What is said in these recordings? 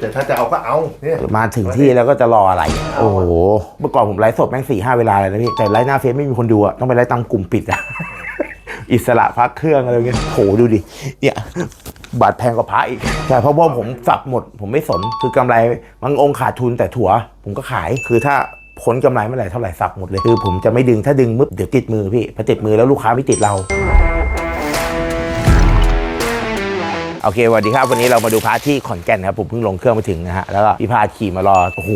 แต่ถ้าจะเอาก็เอาเนี่ย มาถึงที่แล้วก็จะรออะไร โอ้โห เมื่อก่อนผมไลฟ์สดแม่งสี่ห้าเวลาเลยนะพี่ แต่ไลฟ์หน้าเฟซไม่มีคนดูอะต้องไปไลฟ์ตามกลุ่มปิดอะ อิสระพักเครื่องอะไรเงี้ยโหดูดิ เนี่ย บาทแพงกว่าพระอีก ใช่ เพราะว่าผมสับหมด ผมไม่สน คือกำไรบางองค์ขาดทุนแต่ถั่ว ผมก็ขาย คือถ้าพ้นกำไรเมื่อไหร่เท่าไหร่สับหมดเลย คือผมจะไม่ดึง ถ้าดึงมึบเดี๋ยวติดมือพี่ พอติดมือแล้วลูกค้าไม่ติดเรา โอเคสวัสดีครับ วันนี้เรามาดูพระที่ขอนแก่นครับผมเพิ่งลงเครื่องมาถึงนะฮะแล้วก็พี่พาขี่มารอโอ้โห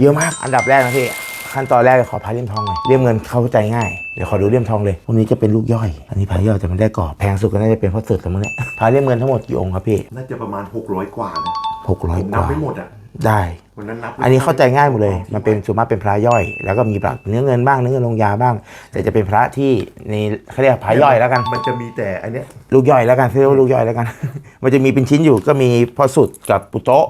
เยอะมากอันดับแรกนะพี่ขั้นตอนแรกขอพาเลี่ยมทองหน่อยเลี่ยมเงินเข้าใจง่าย เดี๋ยวขอดูเลี่ยมทองเลยพวกนี้จะเป็นลูกย่อย อันนี้พาย่อยแต่มันได้กรอบแพงสุดก็น่าจะเป็นพระสุดแล้วมั้งเนี่ยพาเลี่ยมเงินทั้งหมดกี่องค์ครับพี่น่าจะประมาณ 600 กว่านะหกร้อยผมกนับว่าไม่หมดอะได้วันนั้นนับ อันนี้เข้าใจง่ายหมดเลย มันเป็นส่วนมากเป็นพระย่อย แล้วก็มีแบบเนื้อเงินบ้างเนื้อเงินลงยาบ้าง แต่จะเป็นพระที่ในเขาเรียกพระย่อยแล้วกัน มันจะมีแต่อันเนี้ยลูกย่อยแล้วกันเรียกว่าลูกย่อยแล้วกัน มันจะมีเป็นชิ้นอยู่ก็มีพ่อสุดกับปุโตะ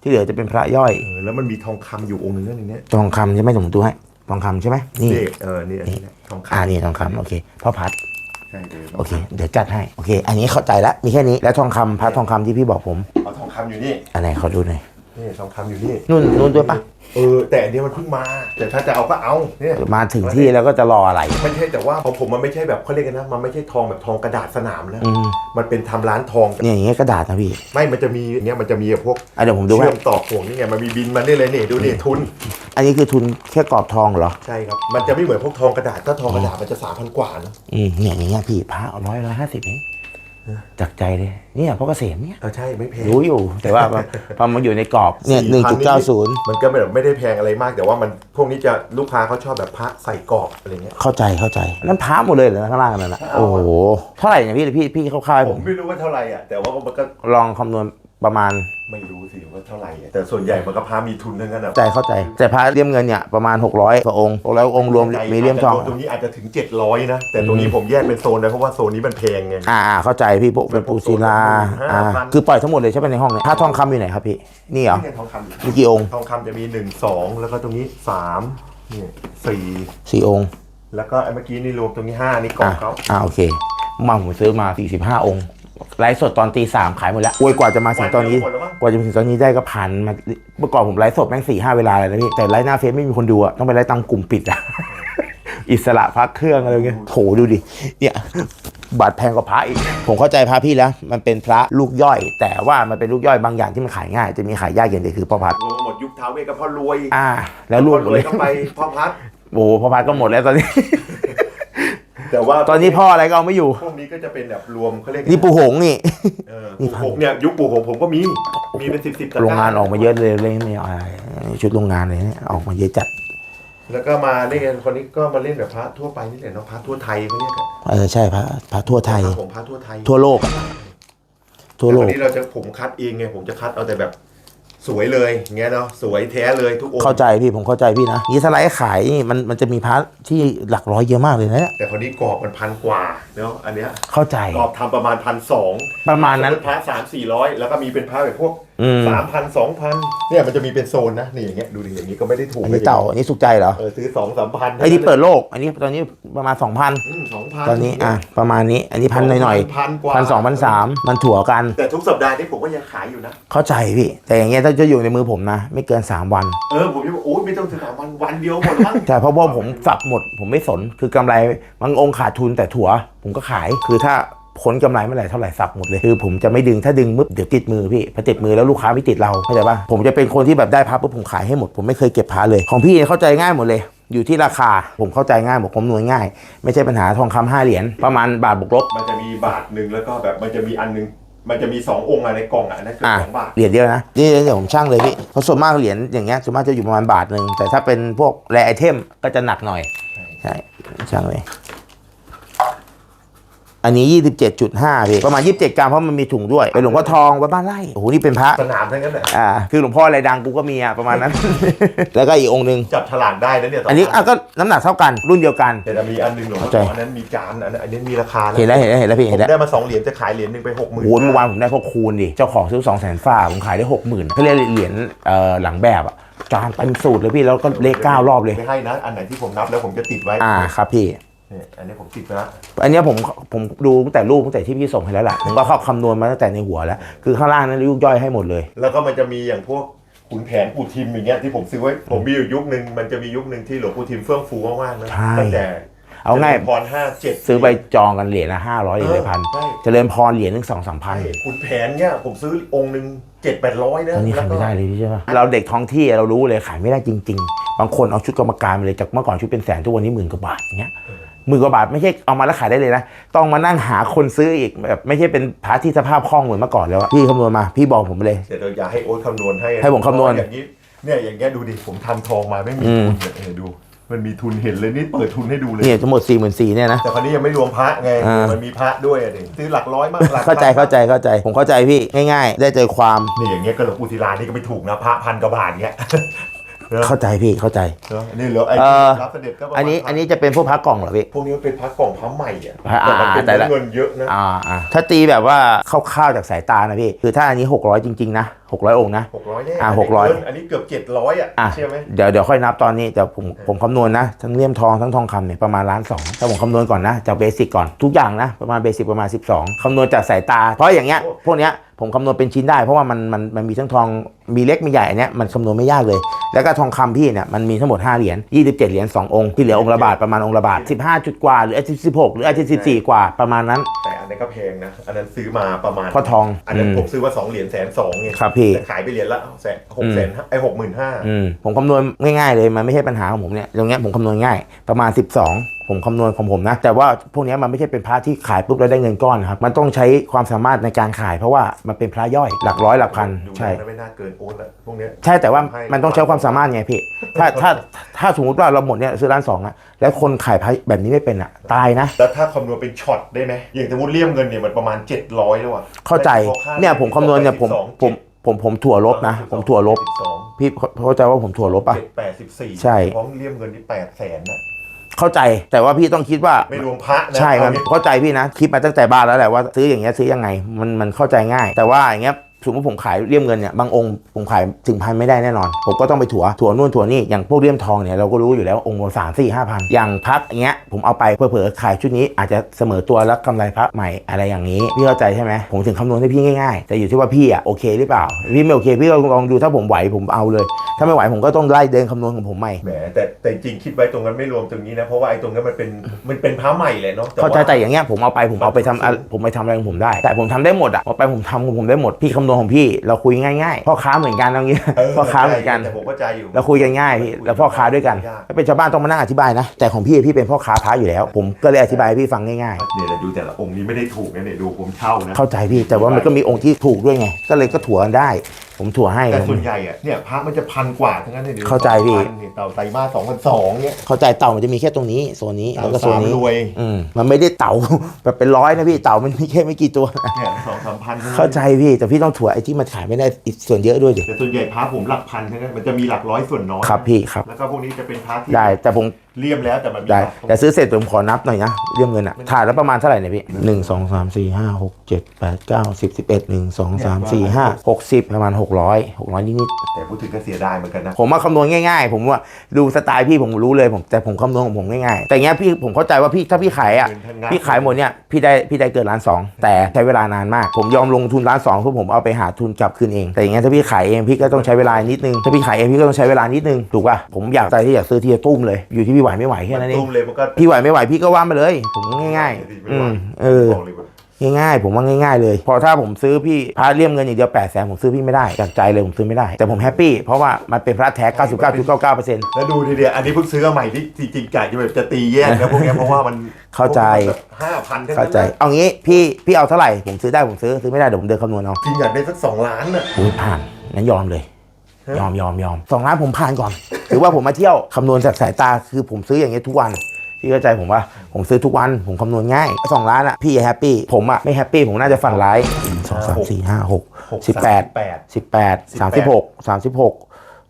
ที่เหลือจะเป็นพระย่อยเออแล้วมันมีทองคำอยู่องค์นึงนั่นเองเนี่ยทองคำใช่ไหมสมมติดูให้ทองคำใช่ไหมนี่นี่เออนี่อันนี้เนี่ยทองคำอ่านี่ทองคำโอเคพ่อพัดใช่เลยโอเค เดี๋ยวจัดให้ โอเค อันนี้เข้าใจแล้ว มีแค่นี้ แล้วทองคำพระทองคำที่พี่บอกผมเอาทองคำอยู่นี่ อันไหนขอดูหน่อย นี่ทองคำอยู่นี่นู่นนู่นด้วยปะเออแต่อันเนี้ยมันเพิ่งมา แต่ถ้าจะเอาก็เอาเนี่ยมาถึงที่แล้วก็จะรออะไร ไม่ใช่แต่ว่าของผมมันไม่ใช่แบบเขาเรียกกันนะมันไม่ใช่ทองแบบทองกระดาษสนามแล้วอืม มันเป็นทำร้านทองเนี่ยอย่างเงี้ยกระดาษนะพี่ไม่มันจะมีอย่างเงี้ยมันจะมีพวกอะเดี๋ยวผมดูให้เชื่อมต่อห่วงนี่ไงมันมีบินมาได้เลยนี่ดูนี่ทุนอันนี้คือทุนแค่กรอบทองเหรอ ใช่ครับ มันจะไม่เหมือนพวกทองกระดาษถ้าทองกระดาษมันจะสามพันกว่านะอืมเนี่ยอย่างเงี้ยพี่พระร้อยร้อยห้าสิบเอง จากใจเลยเนี่ยเพราะเกษมเนี่ยเออใช่ไม่แพง รู้อยู่ แต่ว่าพอพอมาอยู่ในกรอบเนี่ยหนึ่งจุดเก้าศูนย์มันก็แบบไม่ได้แพงอะไรมาก แต่ว่ามันพวกนี้จะลูกค้าเขาชอบแบบพระใส่กรอบอะไรเงี้ยเข้าใจเข้าใจนั่นพระหมดเลยเหรอข้างล่างนั่นนะโอ้โหเท่าไหร่เนี่ยพี่พี่พี่เข้าวๆให้ผผมมไม่รู้ว่าเท่าไหร่อะแต่ว่ามันก็ลองคำนวณ ประมาณไม่รู้สิว่าเท่าไหร่อะแต่ส่วนใหญ่มันก็พระมีทุนทั้งนั้นอะใจเข้าใจ แต่พระเลี่ยมเงินเนี่ยประมาณ 600กว่าองค์600องค์รวมมีเลี่ยมทองตรงนี้อาจจะถึง 700 นะ แต่ตรงนี้ผมแยกเป็นโซนเลยเพราะว่าโซนนี้มันแพงไงอ่าอ่าเข้าใจพี่พวกเป็นปูศิลาอ่า5,000คือปล่อยทั้งหมดเลยใช่ไหมในห้องเนี่ยพระทองคำอยู่ไหนครับพี่ นี่เหรอนี่ไงทองคำมีกี่องค์ทองคำจะมี 1 2 แล้วก็ตรงนี้3นี่สี่สี่องค์ แล้วก็ไอ้เมื่อกี้นี่รวมตรงนี้5นี่กล่ออ่างเขาอ่าโอเคมาผมซื้อมา 45 องค์ ไลฟ์สดตอนตีสามขายหมดแล้วอวยกว่าจะมาถึงตอนนี้หมดแล้วมั้งกว่าจะมาถึงตอนนี้ได้ก็ผ่านมาเมื่อก่อนผมไลฟ์สดแม่งสี่ห้าเวลาเลยนะพี่แต่ไลฟ์หน้าเฟซไม่มีคนดูอะต้องไปไลฟ์ตามกลุ่มปิดอะอิสระพักเครื่องอะไรเงี้ยโหดูดิ เนี่ย บาทแพงกว่าพระอีก ผมเข้าใจพระพี่แล้ว มันเป็นพระลูกย่อย แต่ว่ามันเป็นลูกย่อยบางอย่างที่มันขายง่าย จะมีขายยากอย่างเดียวคือพ่อพัดรวมหมดยุคท้าวเวสก็พ่อรวย อ่า แล้วลูกหมพ่อดรวเลยยก็ไปพ่อพัดโอ้โหพ่อพัดก็หมดแล้วตอนนี้ แต่ว่าตอนนี้พ่ออะไรก็เอาไม่อยู่ พวกนี้ก็จะเป็นแบบรวมเขาเรียกนี่ปูหงนี่ เออปู่หงเนี่ยยุคปู่หงผมก็มี มีเป็นสิบสิบตะกร้โรงงานออกมาเยอะเลยเลยเนี่ยอะไรชุดโรงงานเลยเนี่ยออกมาเยอะจัด แล้วก็มาเนี่ยคนนี้ก็มาเล่นแบบพระทั่วไปนี่แหละเนาะพระทั่วไทยเขาเรียกอะเออใช่พระพระทั่วไทยผมพระทั่วไทยทั่วโลกอะทั่วโลแต่กนนี้เราจะผมคัดเองไงผมจะคัดเอาแต่แบบ สวยเลยเงี้ยเนาะสวยแท้เลยทุกองค์เข้าใจพี่ผมเข้าใจพี่นะยี่สไลด์ขายนี่มันมันจะมีพาร์ทที่หลักร้อยเยอะมากเลยนะเนี่ยแต่คนนี้กรอบมันพันกว่าเนาะอันเนี้ยเข้าใจกรอบทำประมาณพันสองประมาณนั้น พระสามสี่ร้อยแล้วก็มีเป็นพระแบบพวก อืมสามพันสองพันเนี่ยมันจะมีเป็นโซนนะนี่อย่างเงี้ยดูดิอย่างนี้ก็ไม่ได้ถูกอันนี้เต่าอันนี้สุขใจเหรอเออซื้อสองสามพันไอ้นี่เปิดโลก อันนี้ตอนนี้ประมาณ2,000สองพันตอนนี้อะประมาณนี้ อันนี้พันหน่อยพันกว่าๆพันสองพันสามมันถั่วกัน แต่ทุกสัปดาห์นี้ผมก็ยังขายอยู่นะ เข้าใจพี่ แต่อย่างเงี้ยถ้าจะอยู่ในมือผมนะ ไม่เกิน 3 วันเออผมจะบอกโอ้ยไม่ต้องถึงสามวันวันเดียวหมดมั้งใช่เพราะว่าผมสับหมด ผมไม่สนคือกำไรบางองค์ขาดทุนแต่ถั่ว ผมก็ขายคือถ้า พ้นกำไรเมื่อไหร่เท่าไหร่สับหมดเลยคือผมจะไม่ดึงถ้าดึงมึบเดี๋ยวติดมือพี่พอติดมือแล้วลูกค้าไม่ติดเราเข้าใจปะผมจะเป็นคนที่แบบได้พับปุ๊บผมขายให้หมดผมไม่เคยเก็บพาเลย ของพี่เข้าใจง่ายหมดเลยอยู่ที่ราคาผมเข้าใจง่ายหมดผมหน่วยง่าย ไม่ใช่ปัญหาทองคำห้าเหรียญประมาณบาทบวกลบ มันจะมีบาทหนึ่งแล้วก็แบบมันจะมีอันหนึง มันจะมีสององค์อะในกล่องอะอันนั่นคืออะสองบาทเหรียญเดียวนะนี่เดี๋ยวผมช่างเลยพี่เพราะส่วนมากเหรียญอย่างเงี้ยส่วนมากจะอยู่ประมาณบาทหนึ่งแต่ถ้าเป็นพวกแรไอเทมก็จะหนักหน่อยใช่ช่างเลย อันนี้ 27.5พี่ประมาณ 27 กรัมเพราะมันมีถุงด้วยเป็นหลวงพ่อทองวัดบ้านไร่โอ้โหนี่เป็นพระสนามทั้งนั้นแหละอ่าคือหลวงพ่ออะไรดังกูก็มีอะประมาณนั้น แล้วก็อีกองค์หนึ่งจับฉลากได้นะเนี่ยอันนี้อะก็น้ำหนักเท่ากันรุ่นเดียวกันแต่จะมีอันหนึงหลวงพ่อเข้าใจอันนั้นมีจานอันนั้นอันนี้มีราคานะเห็นแล้วเห็นแล้วเห็นแล้วพี่ผเห็นมแล้วได้มาสองเหรียญจะขายเหรียญหนึ่งไปหกหมื่นโอ้โหเมื่อวานผมได้พวกคูณดิเจ้าของซื้อสองแสนฝ้าผมขายได้หกหมื่นเขาเรียกเหรียญเอ่อหลังแบบอะจานเต็มสูตรเลยพี่แล้วก็เลขเก้ารอบเลยไม่ให้นะอันไหนที่ผมนับแล้วผมจะติดไว้อ่าครับพี่เนี่ยอันนี้ผมติดไปละอันเนี้ยผมผมดูตั้งแต่รูปตั้งแต่ที่พี่ส่งให้แล้วแหละผมก็เข้าคำนวณมาตั้งแต่ในหัวแล้ว คือข้างล่างนั้นยุกย่อยให้หมดเลย แล้วก็มันจะมีอย่างพวกขุนแผนปู่ทิมอย่างเงี้ยที่ผมซื้อไว้ ผมมีอยู่ยุคหนึ่งมันจะมียุคหนึ่งที่หลวงปู่ทิมเฟื่องฟูมากๆนะใช่ ตั้งแต่เอาง่ายพรห้าเจ็ด ซื้อไปจองกันเหรียญละห้าร้อยเหรียญละพันใช่ เจริญพรเหรียญหนึ่งสองสามพันใช่ขุนแผนเนี่ยผมซื้อองค์หนึ่งเจ็ดแปดร้อยนะตอนนี้แล้ขายวก็ไม่ได้เลยพี่ใช่ปะเราเด็กท้องที่เรารู้เลยขายไม่ได้จริง ๆ บางคนเอาชุดกรรมการไปเลยจากเมื่อก่อนชุดเป็นแสนทุกวันนี้หมื่นกว่าบาทอย่างเงี้ย หมื่นกว่าบาทไม่ใช่เอามาแล้วขายได้เลยนะ ต้องมานั่งหาคนซื้ออีกแบบไม่ใช่เป็นพาร์ทที่สภาพคล่องเหมือนเมื่อก่อนแล้วอะพี่คำนวณมาพี่บอกผมไปเลย เดี๋ยวเราอย่าให้โอ๊ตคำนวณให้ให้ผมคำนวณ อย่างนี้เนี่ยอย่างเงี้ยดูดิผมทำทองมาไม่มีอืม ทุนเนี่ยเออดู มันมีทุนเห็นเลยนี่เปิดทุนให้ดูเลยนี่ทั้งหมดสี่หมื่นสี่เนี่ยนะ แต่คราวนี้ยังไม่รวมพระไงอ่ามั มันมีพระด้วยอะดิซื้อหลักร้อยมากหลักเข้าใจเข้าใจเข้าใจผมเข้าใจพี่ง่าย ๆ ได้ใจความ นี่อย่างเงี้ยก็หลวงปู่ศิลานี่ก็ไม่ถูกนะพระพันกว่าบาทเงี้ย เนอะเข้าใจพี่เข้าใจเนอะนี่เหลือไอ้เออรับเสด็จก็ประมาณอันนี้อันนี้จะเป็นพวกพักกล่องเหรอพี่ พวกนี้มันเป็นพระกล่องพระใหม่อะอ่าแต่มันเป็นแต่ละ เงินเยอะนะ อ่าอ่าถ้าตีแบบว่าคร่าวๆจากสายตานะพี่ คือถ้าอันนี้ 600 จริง ๆ นะ 600องค์นะหกร้อยแน่อ่านี้600เกินอันนี้เกือบเจ็ดร้อยอะอะใช่ไหมเดี๋ยวเดี๋ยวค่อยนับตอนนี้แต่ผมผมคำนวณนะ ทั้งเลี่ยมทองทั้งทองคำเนี่ยประมาณล้านสองถ้าผมคำนวณก่อนนะจากเบสิกก่อนทุกอย่างนะ ประมาณเบสิกประมาณ 12คำนวณจากสายตา เพราะอย่างเงี้ยพวกเนี้ยผมคำนวณเป็นชิ้นได้เพราะว่ามันมันมันมีทั้งทองมีเล็กมีใหญ่อันเนี้ยมันคำนวณไม่ยากเลย แล้วก็ทองคำพี่เนี่ยมันมีทั้งหมด 5 เหรียญ27 เหรียญ2องค์ที่เหลือองค์ละบาทประมาณองค์ละบาท15 จุดกว่าหรืออาทิตย์16 หรืออาทิตย์14 กว่าประมาณนั้นแต่อั นนั้นก็แพงนะ อันนั้นซื้อมาประมาณเพราะทอง อันนั้นอืมผมซื้อว่าสองเหรียญแสนสองไงครับพี่แต่ขายไปเหรียญละแสนหกแสนไอ้หกหมื่นห้าอืมผมคำนวณง่ายๆเลยมันไม่ใช่ปัญหาของผมเนี่ยตรงเนี้ยผมคำนวณง่ายประมาณ12 ผมคำนวณของผมนะ แต่ว่าพวกเนี้ยมันไม่ใช่เป็นพระที่ขายปุ๊บแล้วได้เงินก้อนนะครับมันต้องใช้ความสามารถในการขาย เพราะว่ามันเป็นพระย่อยหลักร้อยหลักพันดูใช่แล้วไม่น่าเกินโอนละพวกเนี้ยใช่แต่ว่าให้มันต้องใช้ความสามารถไงพี่ถ้าถ้าถ้าสมมติว่าเราหมดเนี่ยซื้อร้านสองอะแล้วคนขายพระแบบนี้ไม่เป็นอะตายนะแล้วถ้าคำนวณเป็นช็อตได้ไหมอย่างสมมติเลี่ยมเงินเนี่ยมันประมาณ 700แล้วอะเข้าใจแต่พอาเนี่ยผมคำนวณเนี่ยผม12ผมผมผมถั่วลบนะ ผมถั่วลบ12พี่เข้าใจว่าผมถั่วลบปะเจ็ดแปดสิบสี่ใช่พร้อมเลี่ยมเงินที่แปดแสนนะ เข้าใจแต่ว่าพี่ต้องคิดว่า ไม่รวมพระนะใช่มันเอางี้ เข้าใจพี่นะคิดมาตั้งแต่บ้านแล้วแหละว่าซื้ออย่างเงี้ยซื้อยังไงมันมันเข้าใจง่าย แต่ว่าอย่างเงี้ย สมมติผมขายเลี่ยมเงินเนี่ยบางองค์ผมขายถึงพันไม่ได้แน่นอน ผมก็ต้องไปถั่วถั่วนู่นถั่วนี่อย่างพวกเลี่ยมทองเนี่ยเราก็รู้อยู่แล้วองค์ละสามสี่ห้าพันอย่างพักอย่างเงี้ยผมเอาไปเผื่อๆขายชุดนี้อาจจะเสมอตัวแล้วกำไรพักใหม่อะไรอย่างนี้พี่เข้าใจใช่ไหมผมถึงคำนวณให้พี่ง่ายๆ แต่อยู่ที่ว่าพี่อะโอเคหรือเปล่า พี่ไม่โอเคพี่ก็ลองดูถ้าผมไหวผมเอาเลย ถ้าไม่ไหวผมก็ต้องไล่เดินคำนวณของผมใหม่แหมแต่แต่จริงๆคิดไว้ตรงนั้นไม่รวมตรงนี้นะเพราะว่าไอ้ตรงนั้นมันเป็นมันเป็นพระใหม่เลยเนาะเข้าใจว่าแต่อย่างเงี้ยผมเอาไปผมเอาไปทำอะผมไปทำอะไรของผมได้ แต่ผมทำได้หมดอะเอาไปผมทำของผมได้หมดพี่คำนวณของพี่เราคุยง่ายๆพ่อค้าเหมือนกันเอางี้เออพ่อค้าเหมือนกันแต่ผมเข้าใจอยู่เราคุยกันง่ายพี่แล้วพ่อค้าด้วยกันยากถ้าเป็นชาวบ้านต้องมานั่งอธิบายนะ แต่ของพี่พี่เป็นพ่อค้าพระอยู่แล้ว ผมก็เลยอธิบายให้พี่ฟังง่ายเนี่ยแต่ดูแต่ละองค์นี้ไม่ได้ถูกนะเนี่ยดูผมเช่านะๆเข้าใจพี่แต่ว่ามันก็มีองค์ที่ถูกด้วยไงก็เลยก็ถั่วกันได้ ผมถั่วให้ แต่ส่วนใหญ่อะเนี่ยพระมันจะพันกว่าทั้งนั้นเลยดี๋ยวเข้าใจพี่2,000เนี่ยเต่าไตรมาสสองพันสองเนี่ยเข้าใจเต่ามันจะมีแค่ตรงนี้โซนนี้แล้วก็โซนนี้เต่าสามรวยอืมมันไม่ได้เต่า แบบเป็นร้อยนะพี่เต่ามันมีแค่ไม่กี่ตัว เนี่ยสองสามพันทั้งนั้นเข้าใจพี่แต่พี่ต้องถั่วไอ้ที่มันขายไม่ได้อีกส่วนเยอะด้วยดิแต่ส่วนใหญ่พระผมหลักพันทั้งนั้นมันจะมีหลักร้อยส่วนน้อยครับพี่ครับ แล้วก็พวกนี้จะเป็นพระที่ได้แต่ผม เลี่ยมแล้วแต่มันมีได้หลักแต่ซื้อเสร็จผมขอนับหน่อยนะเรื่องเงินอะถ่ายแล้วประมาณเท่าไหร่เนี่ยพี่หนึ่งสองสามสี่ห้าหกเจ็ดแปดเก้าสิบสิบเอ็ดหนึ่งสองสามสี่ห้าหกสิบประมาณหกร้อยหกร้อยนิดแต่พูดถึงก็เสียดายเหมือนกันนะ ๆผมมาคำนวณง่ายๆ ผมว่าดูสไตล์พี่ผมรู้เลยผมแต่ผมคำนวณของผมง่ายๆแต่เงี้ยพี่ผมเข้าใจว่าพี่ถ้าพี่ขายอะเงินทั้งนั้นพี่ขายหมดเนี่ยพี่ได้พี่ได้เกินล้านสองแต่ใช้เวลานานมาก ผมยอมลงทุนล้านสองเพื่อผมเอาไปหาทุนกลับคืนเอง แต่อย่างเงี้ยถ้าพี่ขายเองพี่ก็ต้องใช้เวลานิดนึงถ้าพี่ขายเองพี่ก็ต้องใช้เวลานิดนึงถูกป่ะผมอยากใจที่อยากซื้อที่จะตุ้มเลยอยู่ที่พี่ไหวไม่ไหวแค่นั้นเองตุ้มเลยมันก็พี่ไหวไม่ไหวพี่ก็ว่ามาเลย ผมง่ายๆอืมเออบอกเลยว่าง่ายๆ ผมว่าง่าย ๆ เลย พอถ้าผมซื้อพี่พระเลี่ยมเงินอย่างเดียวแปดแสนผมซื้อพี่ไม่ได้จากใจเลยผมซื้อไม่ได้ แต่ผมแฮปปี้เพราะว่ามันเป็นพระแท้ 99.99%แล้วดูทีเดียวอันนี้เพิ่งซื้อมาใหม่ที่จริงๆจ่ายจะแบบจะตีแยกนะพวกเนี้ยเพราะว่ามันเข้าใจห้าพันเข้าใจเอางี้พี่พี่เอาเท่าไหร่ผมซื้อได้ผมซื้อซื้อไม่ได้เดี๋ยวผมเดินคำนวณเอาจริงอยากได้สักสองล้านน่ะอุ้ยผ่านงั้นยอมเลยฮะ ยอมยอมยอมสองล้านผมผ่านก่อน ถือว่าผมมาเที่ยวคำนวณจากสายตาคือผมซื้ออย่างเงี้ยทุกวันพี่เข้าใจผมว่าผมซื้อทุกวันผมคำนวณง่ายสองล้านอะพี่แฮปปี้ผมอะไม่แฮปปี้ผมน่าจะฝันร้ายหนึ่งสองสามสี่ห้าหกหกสิบแปดแปดสิบแปดสามสิบหกสามสิบหก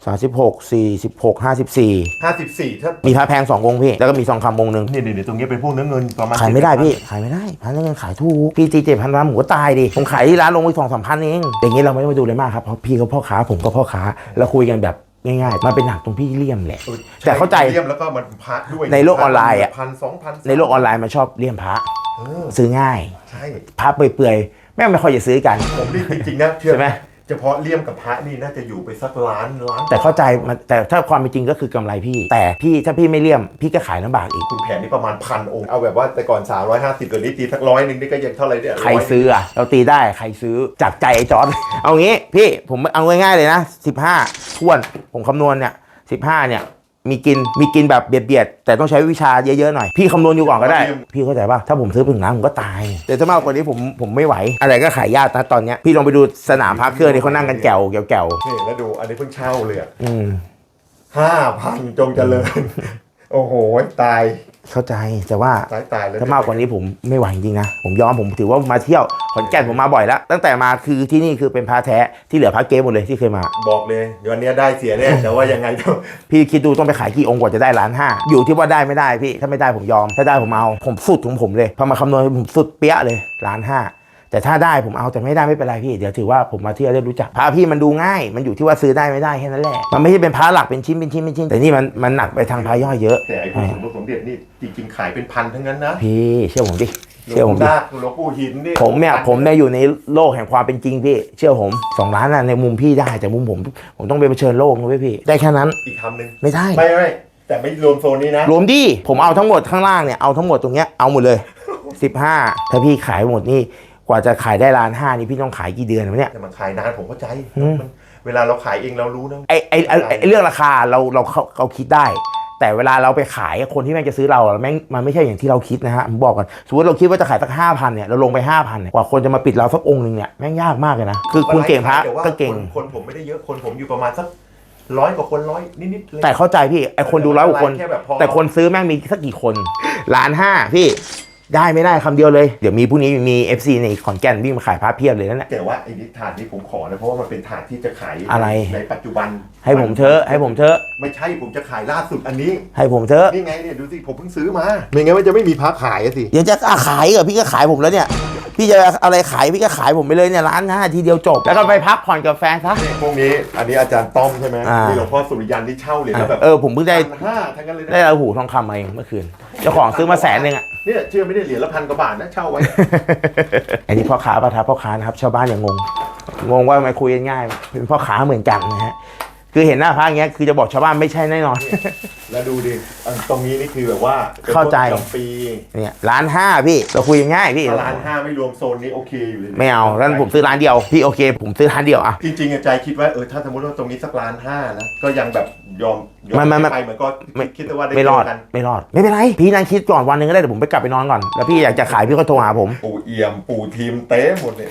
สามสิบหกสี่สิบหกห้าสิบสี่ห้าสิบสี่ถ้ามีพระแพงสององค์พี่ แล้วก็มีทองคำองค์หนึ่งเนี่ยเดี๋ยวตรงเนี้ยเป็นพวกเนื้อเงินประมาณขายไม่ได้พี่ขายไม่ได้พันเงินขายถูกพี่ตีเจ็ดพันร้านหมูก็ตายดิผมขายที่ร้านลงไปสองสามพันเองอย่างนี้เราไม่ต้องไปดูเลยมากครับเพราะพี่ก็พ่อค้าผมก็พ่อค้าแล้วคุยกันแบบง่ายๆมันเป็นหนักตรงพี่เลี่ยมแหละออแต่เข้าใจเลี่ยมแล้วก็มันพัดด้วยในโลกออนไลน์อะ พันสองพันในโลกออนไลน์มันชอบเลี่ยมพระเออซื้อง่ายใช่ พระเปื่อยๆแม่งไม่ค่อยจะซื้อกัน ผมนี่จริงๆนะเชื่อใช่ไหม เฉพาะเลี่ยมกับพระนี่น่าจะอยู่ไปสักล้านล้านแต่เข้าใจมันแต่ถ้าความเป็นจริงก็คือกำไรพี่ แต่พี่ถ้าพี่ไม่เลี่ยมพี่ก็ขายลำบากอีก คุณแผนนี่ประมาณพันองค์ เอาแบบว่าแต่ก่อน 350ตัวนี้ตีสักร้อยหนึ่งนี่ก็ยังเท่าไหร่เนี่ยใครซื้ออะเราตีได้ใครซื้อจากใจไอ้จอร์ด เอางี้พี่ผมเอาง่ายๆเลยนะ 15ท้วนผมคำนวณเนี่ย15เนี่ย มีกินมีกินแบบเบียดเบียดๆแต่ต้องใช้วิชาเยอะๆหน่อย พี่คำนวณอยู่ก่อนก็ได้ พี่เข้าใจป่ะถ้าผมซื้อผึ่งน้ำผมก็ตาย แต่ถ้ามากกว่านี้ผมผมไม่ไหว อะไรก็ขายยากนะตอนเนี้ยพี่ลองไปดูสนามพักเครื่องที่เขานั่งกันแก่วแก่วนี่แล้วดูอันนี้เพิ่งเช่าเลยอะๆอืมห้าพันจงเจริญ โอ้โหตายเข้าใจแต่ว่าตายตายแล้วถ้ามากกว่านี้ผมไม่ไหวจริงๆนะผมยอมผมถือว่ามาเที่ยวขอนแก่นผมมาบ่อยแล้วตั้งแต่มาคือที่นี่คือเป็นพาแท้ที่เหลือพาเกมหมดเลยที่เคยมา บอกเลยเดี๋ยววันนี้ได้เสียแน่แต่ว่ายังไงก็พี่คิดดูต้องไปขายกี่องค์กว่าจะได้ล้านห้าอยู่ที่ว่าได้ไม่ได้พี่ถ้าไม่ได้ผมยอมถ้าได้ผมเอาผมสุดของผมเลยพอมาคำนวณผมสุดเปี้ยเลยล้านห้า แต่ถ้าได้ผมเอาแต่ไม่ได้ไม่เป็นไรพี่ เดี๋ยวถือว่าผมมาเที่ยวได้รู้จักพระพี่มันดูง่าย มันอยู่ที่ว่าซื้อได้ไม่ได้แค่นั้นแหละมันไม่ใช่เป็นพระหลักเป็นชิ้นเป็นชิ้นเป็นชิ้นแต่นี่มันมันหนักไปทางพระย่อยเยอะแต่ไอ้พวกสมบูรณ์สมเด็จนี่จริงๆขายเป็นพันทั้งนั้นนะพี่เชื่อผมดิหลเชื่อวผงมปู่ดินาคหลวงปู่หินนี่ผมเนี่ยผมเนี่ยอยู่ในโลกแห่งความเป็นจริงพี่ เชื่อผมสองล้านน่ะในมุมพี่ได้แต่มุมผม ผมต้องไปเผชิญโลกนะเว้ยพี่ได้แค่นั้นอีกคำหนึ่งไม่ได้ไม่ไม่แต่ไม่รวมโซนนี้นะรวมดิผมเอาทั้งหมดข้างล่างเนี่ยเอาทั้งหมดตรงเนี้ยเอาหมดเลย 15 ถ้าพี่ขายหมดนี่ กว่าจะขายได้ล้านห้านี่พี่ต้องขายกี่เดือนวะเนี่ยแต่มันขายนานผมเข้าใจอืมมันเวลาเราขายเองเรารู้นะไอไอไอ้ไอไอเรื่องราคาเราเราเราเราคิดได้ แต่เวลาเราไปขายคนที่แม่งจะซื้อเราอะแม่งมันไม่ใช่อย่างที่เราคิดนะฮะผมบอกก่อนสมมติเราคิดว่าจะขายสักห้าพันเนี่ยเราลงไปห้าพันเนี่ยกว่าคนจะมาปิดเราสักองค์หนึ่งเนี่ยแม่งยากมากเลยนะคือคุณเก่งพระแต่ว่าก็เก่งคนคนผมไม่ได้เยอะคนผมอยู่ประมาณสักร้อยกว่าคนร้อยนิดๆเลยแต่เข้าใจพี่ไอคนดูร้อยกว่าคนแค่แบบพอแต่คนซื้อแม่งมีสักกี่คนล้านห้าพี่ ได้ไม่ได้คำเดียวเลย เดี๋ยวมีพรุ่งนี้มี FC ในขอนแก่นวิ่งมาขายพระเพียบเลยนั่นแหละแต่ว่าไอ้นิทานนี้ผมขอนะเพราะว่ามันเป็นถาดที่จะขายอะไรในปัจจุบัน ให้ผมเถอะให้ผมเถอะไม่ใช่ผมจะขายล่าสุดอันนี้ ให้ผมเถอะนี่ไงเนี่ยดูสิผมเพิ่งซื้อมาไม่งั้นมันจะไม่มีพักขายอะสิยังจะกล้าขายเหรอพี่ก็ขายผมแล้วเนี่ยพี่จะอะไรขายพี่ก็ขายผมไปเลยเนี่ยร้านห้าทีเดียวจบ แล้วก็ไปพักผ่อนกับแฟนซะพวกนี้อันนี้อาจารย์ต้อมใช่ไหมอ่ามีมีหลวงพ่อสุริยันที่เช่าเลยนะแบบเออผมเพิ่งได้พันห้าทั้งนั้นเลยนะได้ราหูทองคำมาเองเมื่อคืน เจ้าของซื้อมาแสนหนึ่งอะ เนี่ยเชื่อไม่ได้เหรียญละพันกว่าบาทนะเช่าไว้อันนี้พ่อค้าประทับพ่อค้านะครับ ชาวบ้านอย่างงง งงว่าทำไมคุยกันง่าย เป็นพ่อค้าเหมือนกันนะฮะ คือเห็นหน้าพระอย่างเงี้ย คือจะบอกชาวบ้านไม่ใช่แน่นอน แล้วดูดิอันตรงนี้นี่คือแบบว่าป็นเข้าใจต้นจำปีเนี่ยร้านห้าพี่ เราคุยกันง่ายพี่ ถ้าร้านห้าไม่รวมโซนนี้โอเคอยู่เลยนะไม่เอาร้านผมซื้อร้านเดียว พี่โอเค ผมซื้อร้านเดียวอะ จริงๆอะใจคิดว่าเออถ้าสมมติว่าตรงนี้สักล้านห้านะก็ยังแบบ ยอมยอมไม่ไม่ไม่ ไปเหมือนก็ไม่คิดว่าได้ไม่รอด เจกันไม่รอด ไม่เป็นไร พี่นั่งคิดก่อนวันหนึงก็ได้เดี๋ยวผมไปกลับไปนอนก่อน แล้วพี่อยากจะขายพี่ก็โทรหาผม ปู่เอี่ยมปู่ทีมเต้หมดเลย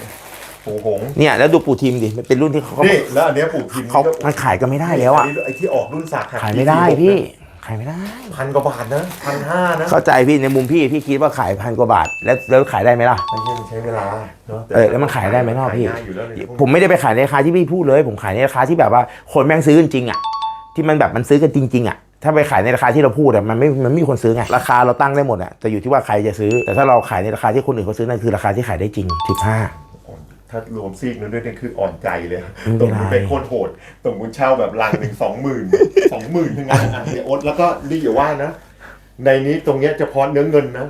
ปู่หงส์เนี่ยแล้วดูปูทีมดิ มันเป็นรุ่นที่เขานี่แล้วอันเนี้ยปู่ทีมเขามันขายกันไม่ได้แล้วอะ นนี้ไอ้ที่ออกรุ่นสักขายไม่ได้พี่ ขายไม่ได้ พันกว่าบาทนะพันห้านะเข้าใจพี่ในมุมพี่พี่คิดว่าขายพันกว่าบาท แล้วแล้วขายได้ไหมล่ะ ไม่ใช่มันใช้เวลาเนาะเออแล้วมันขายได้ไหมเนาะพี่ ขายง่ายอยู่แล้วเนี่ยผมไม่ได้ไปขายในราคาที่พี่พูดเลย ผมขายในราคาที่แบบว่าคนแม่งซื้อกันจริงอะ ที่มันแบบมันซื้อกันจริงๆอะถ้าไปขายในราคาที่เราพูดอะมันไม่ มันไม่มีคนซื้อไง ราคาเราตั้งได้หมดอะแต่อยู่ที่ว่าใครจะซื้อ แต่ถ้าเราขายในราคาที่คนอื่นเขาซื้อนั่นคือราคาที่ขายได้จริงสิบห้าถ้ารวมซีกนั้นด้วยเนี่ยคืออ่อนใจเลยไม่ตเป็รงนไรนี้เป็นโคตรโหด ตรงคุณเช่าแบบลังหนึ่งสองหมื่นสองหมื่นทั้งนั้นอะเนี่ยโอ๊ตแล้วก็นี่อย่าว่านะ ในนี้ตรงเนี้ยเฉพาะเนื้อเงินนะ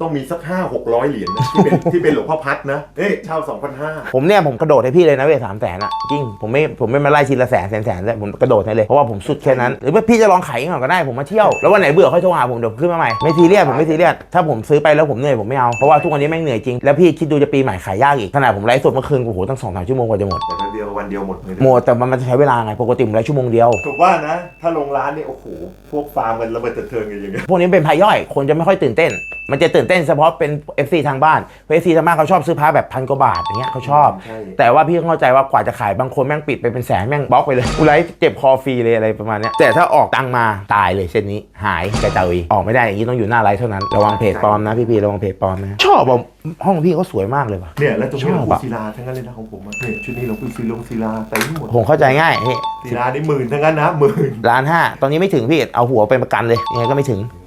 ต้องมีสักห้าหกร้อยเหรียญนะที่เป็นที่เป็นหลวงพ่อพัดนะเอ้ยเช่าสองพันห้าผมเนี่ยผมกระโดดให้พี่เลยนะเว้ยสามแสนอะจริงผมไม่ผมไม่มาไล่ทีละแสนแสนแสนเลยผมกระโดดให้เลยเพราะว่าผมสุดแค่นั้นหรือว่าพี่จะลองขายก่อนก็ได้ผมมาเที่ยวแล้ววันไหนเบื่อค่อยโทรหาผมเดี๋ยวขึ้นมาใหม่ไม่ซีเรียสผมไม่ซีเรียสถ้าผมซื้อไปแล้วผมเหนื่อยผมไม่เอาเพราะว่าทุกวันนี้แม่งเหนื่อยจริงแล้วพี่คิดดูจะปีใหม่ขายยากอีกขนาดผมไลฟ์สดเมื่อคืนโอ้โหตั้งสองสามชั่วโมงกว่าจะหมดแต่วันเดียววันเดียวหมดเลยนะหมดแต่มันมันจะใช้เวลาไงปกติผมไลฟ์ชั่วโมงเดียว ถูกว่านะ ถ้าลงร้านนี่โอ้โหพวกฟาร์มกันระเบิดเถิดเทิงกันอย่างเงี้ยพวกนี้เป็นพายย่อยคนจะไม่ค่อยตื่นเต้นมันจะตื่นเต้นเฉพาะเป็น FC ทางบ้านเพราะ FC ทางบ้านเขาชอบซื้อพาแบบพันกว่าบาทอย่างเงี้ยเขาชอบ ใช่ แต่ว่าพี่เข้าใจว่ากว่าจะขายบางคนแม่งปิดไปเป็นแสนแม่งบล็อกไปเลยกูไลฟ์เจ็บคอฟรีเลยอะไรประมาณเนี้ยแต่ถ้าออกตังค์มาตายเลยเส้นนี้หายกระเจยออกไม่ได้อย่างนี้ต้องอยู่หน้าไลฟ์เท่านั้นระวังเพจปลอมนะพี่ๆระวังเพจปลอมนะชอบอะห้องพี่เขาสวยมากเลยว่ะ เนี่ยแล้วตรงนี้หลวงชอบปู่อะศิลาทั้งนั้นเลยนะของผมอะเนี่ยชุดนี้หลวงปู่ศิลงศิลาเต็มหมดผมเข้าใจง่ายพี่ศิลาได้หมื่นทั้งนั้นนะหมื่นล้านห้าตอนนี้ไม่ถึงพี่เอาหัวเป็นประกันเลยยังไงก็ไม่ถึงเมื่อ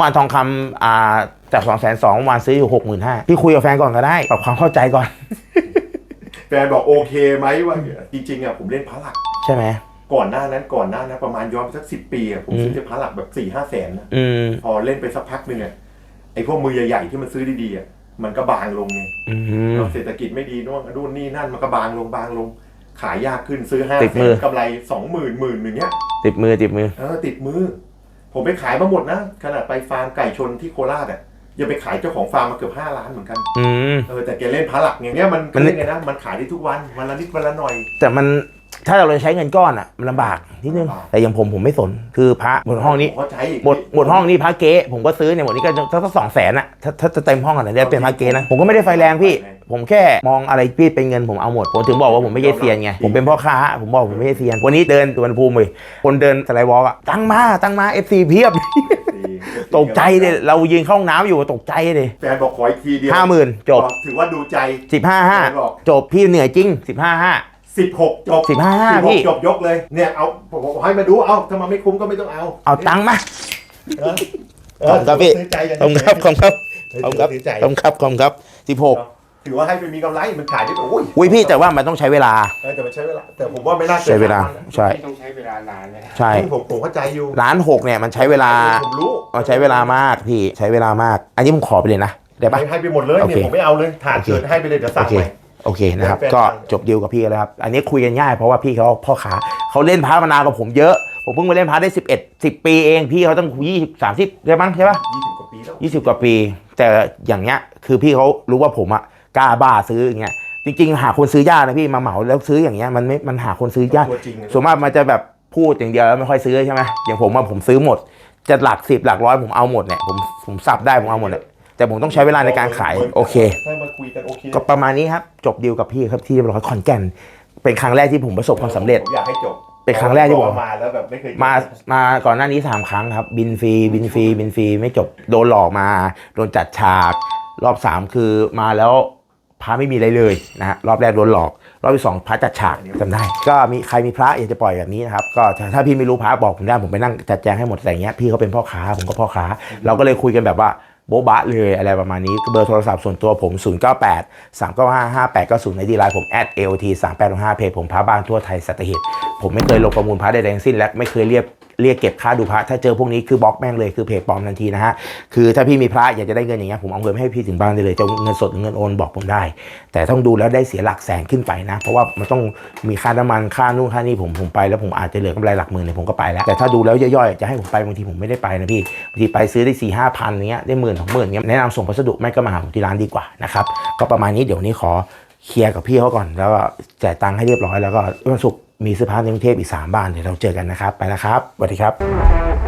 วานทองคำอ่าจากสองแสนสองวานซื้ออยู่หกหมื่นห้าพี่คุยกับแฟนก่อนก็ได้ปรับความเข้าใจก่อน แฟนบอกโอเคไหมว่าจริงๆอะผมเล่นพระหลัก ใช่ไหมก่อนหน้านั้นก่อนหน้านั้นประมาณย้อนไปสักสิบปีอะผมซื้ออืมจะพระหลักแบบสี่ห้าแสนนะอืมพอเล่นไปสักพักหนึ่งอะไอ้พวกมือใหญ่ๆที่มันซื้อดีๆอะมันก็บางลงไงอืมเศรษฐกิจไม่ดีนู่นนู่นนี่นั่นมันก็บางลงบางลง ขายยากขึ้นซื้อห้าติดแสมืนอกำไรสองหมื่นหมื่นหนึ่งเนี้ยติดมือติดมือเออติดมือ ผมไปขายมาหมดนะ ขนาดไปฟาร์มไก่ชนที่โคราชอะยังไปขายเจ้าของฟาร์มมาเกือบห้าล้านเหมือนกันอืม เออแต่แกเล่นพระหลักอย่างเนี้ยมันมัน เล่นไงนะมันขายได้ทุกวันวันละนิดวันละหน่อย แต่มันถ้าเราเลยใช้เงินก้อนอะมันลำบากนิดนึงลำบาก แต่อย่างผมผมไม่สนคือพระหมดห้องนี้ผมเข้าใจอีกหมดหมดห้องนี้พระเก๊ผมก็ซื้อเนี่ยหมดนี้ก็สักสองแสนอะถ้าถ้าจะเต็มห้องอะเนี่ยเป็นพระเก๊นะผมก็ไม่ได้ไฟแรงพี่ ผมแค่มองอะไรพี่เป็นเงินผมเอาหมด ผมถึงบอกว่าผมไม่ใช่เซียนไง ผมเป็นพ่อค้า ผมบอกผมไม่ใช่เซียน วันนี้เดินตัวนภูมิเลยคนเดินสไลด์วอล์กอะตั้งมาตั้งมา FC เพียบ ตกใจเลยเรายืนเข้าห้องน้ำอยู่ตกใจเลยแฟนบอกขออีกทีเดียวห้าหมื่นจบบอกถือว่าดูใจ สิบห้าห้าแฟนบอกจบพี่เหนื่อยจริงสิบห้าห้าสิบหกจบสิบห้า16พี่จบยกเลย เนี่ยเอาผมบอกให้มาดู เอาถ้ามันไม่คุ้มก็ไม่ต้องเอา เอาตังค์มาเออเอขอบคุณครับพี่ซื้อใจอย่างขอบคุณครับขอบคุณครับขอบคุณครับซื้อใจขอบคุณครับขอบคุณครับสิบหก ถือว่าให้ไปมีกำไรมันขายได้แบบโอ้ยอุ้ยพี่แต่ว่ามันต้องใช้เวลา เออแต่มันใช้เวลาแต่ผมว่าไม่น่ากินใช้เวลาสมวันนะใช่ ไม่ต้องใช้เวลานานเลยใช่ผมผมเข้าใจอยู่ล้านหกเนี่ยมันใช้เวลาผมรู้มันใช้เวลามากพี่ใช้เวลามาก อันนี้ผมขอไปเลยนะได้ปะ ให้ให้ไปหมดเลยโอเนี่เคยผมไม่เอาเลยถาดโอเค เกินให้ไปเลยเดี๋ยวโอสั่งเค ใหม่ โอเคนะครับ แฟนๆก็ฟังจบดีลกับพี่แล้วครับ อันนี้คุยกันง่ายเพราะว่าพี่เขาพ่อค้าเขาเล่นพาร์ทมานานกว่าผมเยอะ ผมเพิ่งมาเล่นพาร์ทได้สิบเอ็ดสิบปีเอง พี่เขาต้องยี่สิบสามสิบใช่มั้งใช่ปะ ยี่สิบกว่าปีแล้วยี่สิบกว่าปี แต่อย่างเงี้ยคือพี่เขารู้ว่าผมอะ กล้าบ้าซื้ออย่างเงี้ยจริง ๆ หาคนซื้อยากนะพี่มาเหมาแล้วซื้ออย่างเงี้ยมันไม่มันหาคนซื้อยากตัวจริงอะส่วนมากมันจะแบบพูดอย่างเดียวแล้วไม่ค่อยซื้อใช่ไหมอย่างผมอะผมซื้อหมด จะหลักสิบหลักร้อยผมเอาหมดเนี่ยผมผมสับได้ผมเอาหมดเลยแต่ผมต้องใช้เวลาในการขายโอเคถ้ามาคุยกันโอเคก็ประมาณนี้ครับ จบดีลกับพี่ครับที่เรียบร้อยขอนแก่น เป็นครั้งแรกที่ผมประสบความสำเร็จ ผมอยากให้จบเป็นครั้งแรกที่ผม มาแล้วแบบไม่เคยจบมามาก่อนหน้านี้สามครั้งครับ บินฟรีบินฟรีบินฟรีไม่จบโดนหลอกมา โดนจัดฉาก รอบสามคือมาแล้ว พระไม่มีอะไรเลยนะฮะรอบแรกโดนหลอก รอบที่สองพระจัดฉากจำได้ ก็มีใครมีพระอยากจะปล่อยแบบนี้นะครับก็ถ้าพี่ไม่รู้พระบอกผมได้ผมไปนั่งจัดแจงให้หมดแต่อย่างเงี้ยพี่เขาเป็นพ่อค้าผมก็พ่อค้า เราก็เลยคุยกันแบบว่าโบ๊ะบะเลยอะไรประมาณนี้เบอร์โทรศัพท์ส่วนตัวผม 098 395 5890 ในดีไลน์ผม @aot 3 8 5เพจผมพระบ้านทั่วไทยสัตหีบผมไม่เคยลงประมูลพระใดๆทั้งสิ้นและไม่เคยเรียก เรียกเก็บค่าดูพระถ้าเจอพวกนี้คือบล็อกแม่งเลยคือเพจปลอมทันทีนะฮะคือถ้าพี่มีพระอยากจะได้เงินอย่างเงี้ยผมเอาเงินให้พี่ถึงบ้านได้เลยจะเงินสดหรือเงินโอนบอกผมได้ แต่ต้องดูแล้วได้เสียหลักแสนขึ้นไปนะ เพราะว่ามันต้องมีค่าน้ำมันค่านู่นค่านี่ผมผมไปแล้วผมอาจจะเหลือกำไรหลักหมื่นเนี่ยผมก็ไปแล้วแต่ถ้าดูแล้วย่อยๆจะให้ผมไปบางทีผมไม่ได้ไปนะพี่บางทีไปซื้อได้สี่ห้าพันเงี้ยได้หมื่นสองหมื่นเงี้ยแนะนำส่งพัสดุไม่ก็มาหาผมที่ร้านดีกว่านะครับก็ประมาณนี้เดี๋ยวนี้ขอเคลียร์กับพี่เขาก่อนแล้วก็จ่ายตังค์ให้เรียบร้อยแล้วก็วันศุกร์ มีเสื้อผ้าในกรุงเทพอีกสามบ้านเดี๋ยวเราเจอกันนะครับ ไปแล้วครับสวัสดีครับ